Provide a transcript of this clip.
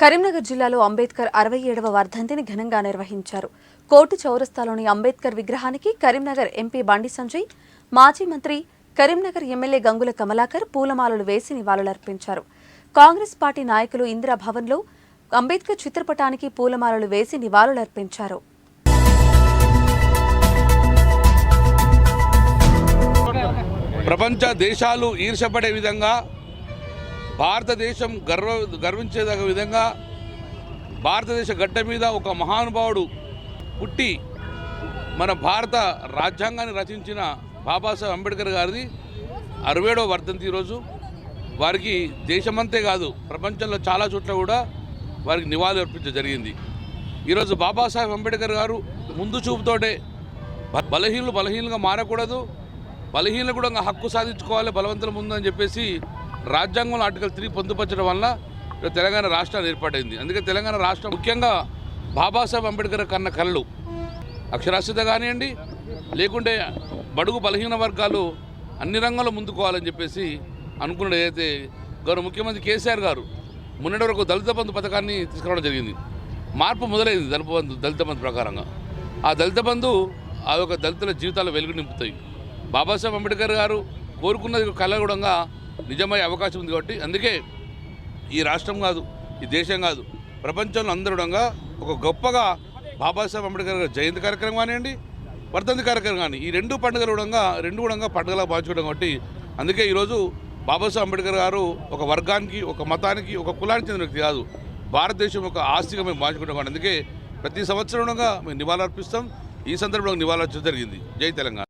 కరీంనగర్ జిల్లాలో అంబేద్కర్ అరవై ఏడవ వర్ధంతిని ఘనంగా నిర్వహించారు. కోర్టు చౌరస్తాలోని అంబేద్కర్ విగ్రహానికి కరీంనగర్ ఎంపీ బండి సంజయ్ మాజీ మంత్రి కరీంనగర్ ఎమ్మెల్యే గంగుల కమలాకర్ పూలమాలలు వేసి నివాళులర్పించారు. కాంగ్రెస్ పార్టీ నాయకులు ఇందిరా భవన్లో అంబేద్కర్ చిత్రపటానికి పూలమాలలు వేసి నివాళులర్పించారు. ప్రపంచ దేశాలు ఈర్షపడే విధంగా భారతదేశం గర్వ గర్వించేదగ విధంగా భారతదేశ గడ్డ మీద ఒక మహానుభావుడు పుట్టి మన భారత రాజ్యాంగాన్ని రచించిన బాబాసాహెబ్ అంబేద్కర్ గారిది అరవేడో వర్ధంతి ఈరోజు వారికి దేశమంతే కాదు ప్రపంచంలో చాలా చోట్ల కూడా వారికి నివాళులు అర్పించడం జరిగింది. ఈరోజు బాబాసాహెబ్ అంబేద్కర్ గారు ముందు చూపుతోటే బ- బలహీనులు బలహీనంగా మారకూడదు బలహీనలు కూడా ఇంకా హక్కు సాధించుకోవాలి బలవంతుల ముందు అని చెప్పేసి రాజ్యాంగంలో ఆర్టికల్ త్రీ పొందుపరచడం వల్ల తెలంగాణ రాష్ట్రాన్ని ఏర్పాటైంది అందుకే తెలంగాణ రాష్ట్రం ముఖ్యంగా బాబాసాహెబ్ అంబేద్కర్ కన్న కళలు. అక్షరాస్యత కానివ్వండి లేకుంటే బడుగు బలహీన వర్గాలు అన్ని రంగాల్లో ముందుకోవాలని చెప్పేసి అనుకున్నది ఏదైతే గౌరవ ముఖ్యమంత్రి కేసీఆర్ గారు మొన్నటి వరకు దళిత బంధు పథకాన్ని తీసుకురావడం జరిగింది. మార్పు మొదలైంది దళిత బంధు దళిత బంధు ప్రకారంగా. ఆ దళిత బంధు ఆ యొక్క దళితుల జీవితాలు వెలుగు నింపుతాయి. బాబాసాహెబ్ అంబేద్కర్ గారు కోరుకున్నది కళ కూడా నిజమయ్యే అవకాశం ఉంది కాబట్టి అందుకే ఈ రాష్ట్రం కాదు ఈ దేశం కాదు ప్రపంచంలో అందరుడంగా ఒక గొప్పగా బాబాసాహెబ్ అంబేద్కర్ గారి జయంతి కార్యక్రమం కానివ్వండి వర్ధంతి కార్యక్రమం కానీ ఈ రెండు పండుగలు కూడా రెండు కూడా పండుగలా భావించుకోవడం కాబట్టి అందుకే ఈరోజు బాబాసాహెబ్ అంబేద్కర్ గారు ఒక వర్గానికి ఒక మతానికి ఒక కులానికి చెందిన వ్యక్తి కాదు భారతదేశం ఒక ఆస్తిగా మేము భావించుకుంటాం కానీ అందుకే ప్రతి సంవత్సరంగా మేము నివాళులర్పిస్తాం. ఈ సందర్భంలో నివాళులు జరిగింది. జై తెలంగాణ.